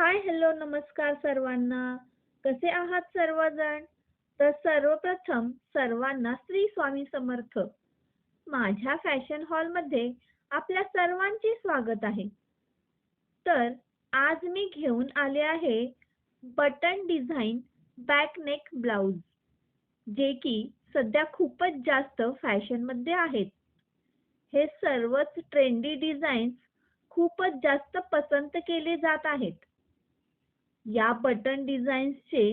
Hi hello नमस्कार सर्वांना. कसे आहात सर्वजण? तर सर्वप्रथम सर्वांना श्री स्वामी समर्थ. माझ्या फॅशन हॉलमध्ये आपल्या सर्वांचे स्वागत आहे. तर आज मी घेऊन आले आहे button design back neck blouse blouse जे की सध्या खूपच जास्त फॅशनमध्ये आहेत. हे सर्वच ट्रेंडी डिझाईन्स खूपच जास्त पसंत केले जात आहेत. या बटन डिझाईन्सचे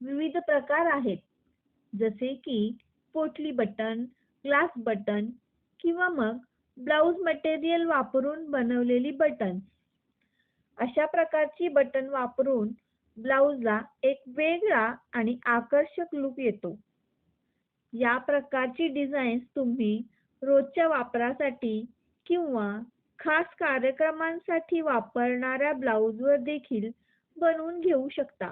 विविध प्रकार आहेत. जसे की पोटली बटन ग्लास बटन किंवा मग ब्लाऊज मटेरियल वापरून बनवलेली बटन. अशा प्रकारची बटन वापरून ब्लाऊजला एक वेगळा आणि आकर्षक लुक येतो. या प्रकारची डिझाईन्स तुम्ही रोजच्या वापरासाठी किंवा खास कार्यक्रमांसाठी वापरणाऱ्या ब्लाउजवर देखील बनवून घेऊ शकता.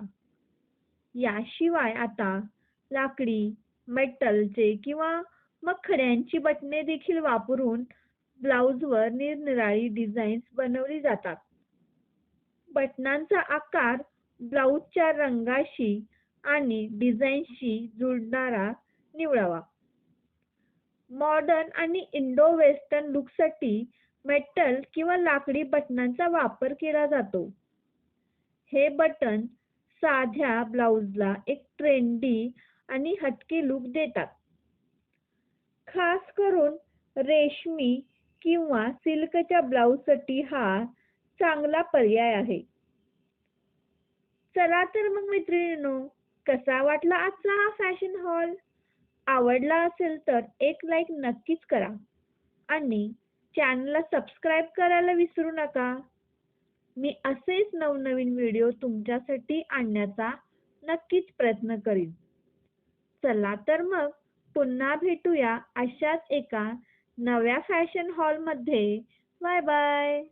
याशिवाय आता लाकडी मेटलचे किंवा मग खड्यांची बटणे देखील वापरून ब्लाऊजवर निरनिराळी डिझाईन्स बनवली जातात. बटनांचा आकार ब्लाऊजच्या रंगाशी आणि डिझाईनशी जुळणारा निवडावा मॉडर्न आणि इंडो वेस्टर्न लुकसाठी मेटल किंवा लाकडी बटनांचा वापर केला जातो. हे बटन साध्या ब्लाऊजला एक ट्रेंडी आणि हटके लुक देतात. खास करून रेशमी किंवा सिल्कच्या ब्लाऊजसाठी हा चांगला पर्याय आहे. चला तर मग मैत्रिणींनो कसा वाटला आजचा हा फॅशन हॉल आवडला असेल तर एक लाईक नक्कीच करा. आणि चॅनलला सबस्क्राईब करायला विसरू नका. मी असेच नवनवीन व्हिडिओ तुमच्यासाठी आणण्याचा नक्कीच प्रयत्न करीन. चला तर मग पुन्हा भेटूया अशाच एका नव्या फॅशन हॉलमध्ये बाय बाय